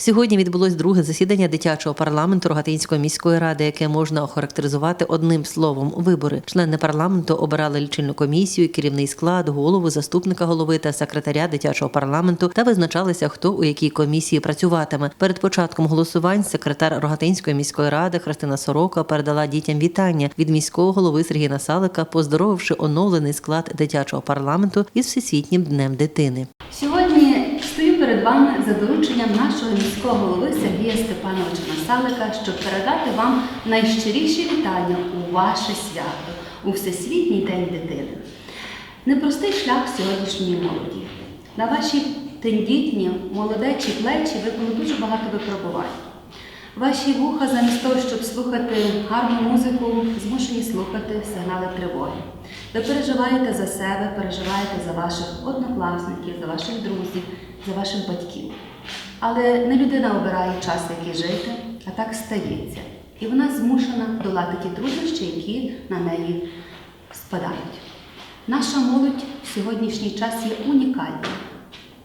Сьогодні відбулось друге засідання дитячого парламенту Рогатинської міської ради, яке можна охарактеризувати одним словом вибори. Члени парламенту обирали лічильну комісію, керівний склад, голову, заступника голови та секретаря дитячого парламенту та визначалися, хто у якій комісії працюватиме. Перед початком голосувань секретар Рогатинської міської ради Христина Сорока передала дітям вітання від міського голови Сергія Насалика, поздоровивши оновлений склад дитячого парламенту із всесвітнім днем дитини. Перед вами за дорученням нашого міського голови Сергія Степановича Насалика, щоб передати вам найщиріші вітання у ваше свято, у Всесвітній день дитини. Непростий шлях сьогоднішньої молоді. На ваші тендітні, молодечі плечі випало дуже багато випробувань. Ваші вуха, замість того, щоб слухати гарну музику, змушені слухати сигнали тривоги. Ви переживаєте за себе, переживаєте за ваших однокласників, за ваших друзів, за ваших батьків. Але не людина обирає час, який жити, а так стається. І вона змушена долати ті труднощі, які на неї спадають. Наша молодь в сьогоднішній час є унікальна.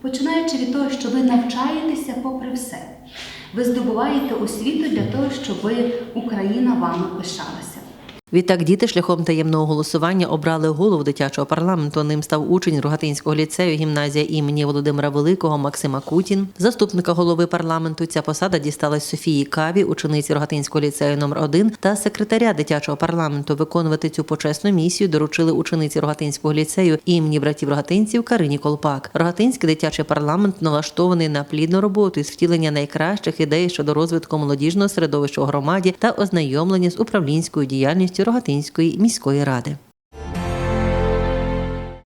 Починаючи від того, що ви навчаєтеся попри все. Ви здобуваєте освіту для того, щоб Україна вами пишалася. Відтак діти шляхом таємного голосування обрали голову дитячого парламенту. Ним став учень Рогатинського ліцею гімназія імені Володимира Великого Максима Кутін. Заступника голови парламенту ця посада дісталась Софії Каві, учениці Рогатинського ліцею номер 1 та секретаря дитячого парламенту. Виконувати цю почесну місію доручили учениці Рогатинського ліцею імені братів Рогатинців Карині Колпак. Рогатинський дитячий парламент налаштований на плідну роботу із втілення найкращих ідей щодо розвитку молодіжного середовища у громаді та ознайомлення з управлінською діяльністю Рогатинської міської ради.